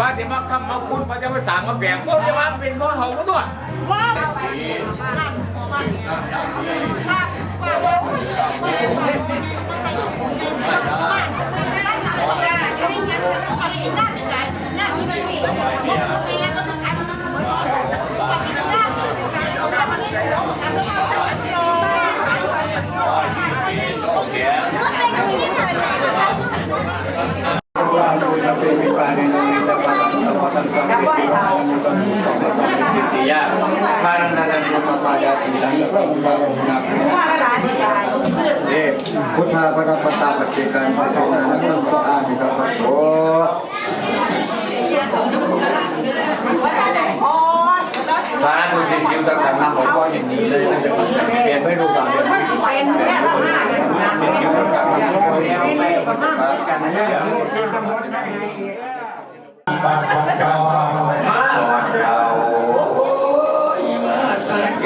บ้านที่มาคำมาคุณมาจะมาสางมาแบ่งพวกที่ว่าเป็นพวกเขาก็ตัว ติยาทานนันนันพุทธปายาติลังพระองค์พระองค์นักเดพุทธาพระปตาปฏิการพระสงฆ์นักนั่งสะอาดครับโอ้สาธุสิสิวต่างๆนำผมก็อย่างนี้เลยจะเปลี่ยนไม่รู้ก่อนเปลี่ยนไม่รู้สิสิวต่างๆนำผมก็อย่างนี้กันนะเนี่ยปากวันเก่าวั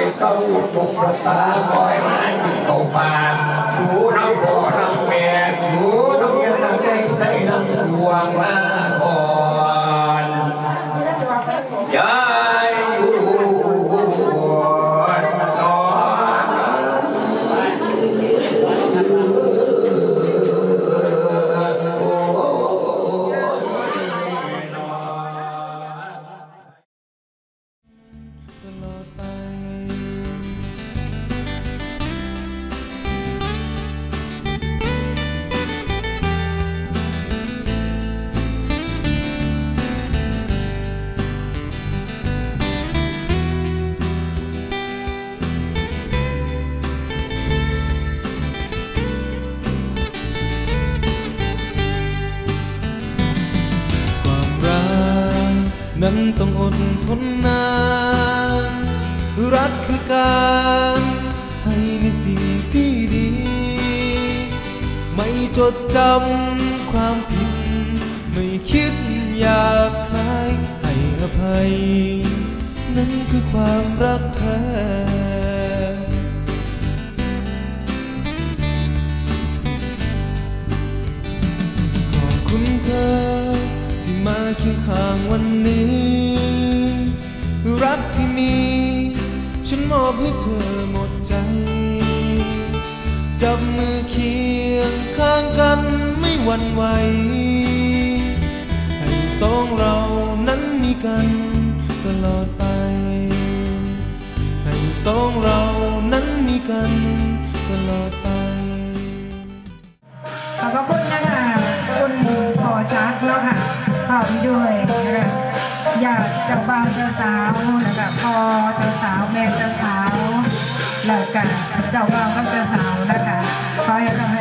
เก็บเข้าตุกประตาคอยมาจิตเข้าปากหูน้ำพ่อน้ำแม่หูน้ำเงี้ยน้ำใจใส่น้ำดวงมา ต้องอดทนนานรักคือการให้ในสิ่งที่ดี ไม่จดจำความผิด ไม่คิดอยากให้ให้อภัย นั่นคือความรักแท้ขอบคุณเธอที่มาเคียงข้างวันนี้ รักที่มี ฉันมอบให้เธอหมดใจ จับมือเคียงข้างกันไม่หวั่นไหว ให้สองเรานั้นมีกันตลอดไป ให้สองเรานั้นมีกันตลอดไป ขอบพระคุณนะคะคุณพอจักแล้วค่ะพร้อมด้วย เจ้าบ่าวเจ้าสาวนะคะพ่อเจ้าสาวแม่เจ้าสาวแล้วก็เจ้าบ่าวกับเจ้าสาวนะคะขอให้เราให้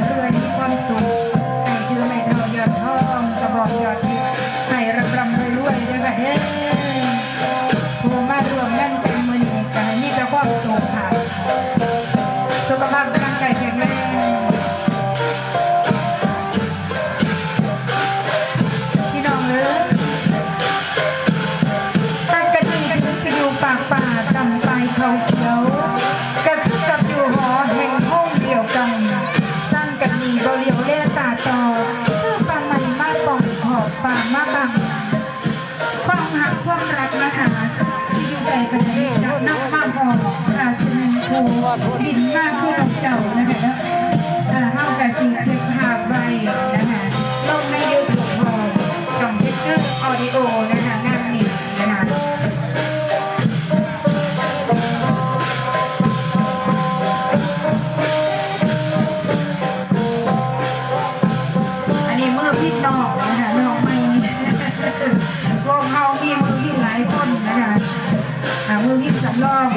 องว่ามางความหักความรักนะคะที่อยู่ใจกันนี้จะนับมากพอราชินีโคบินมาก อ่ามือพี่สำรอง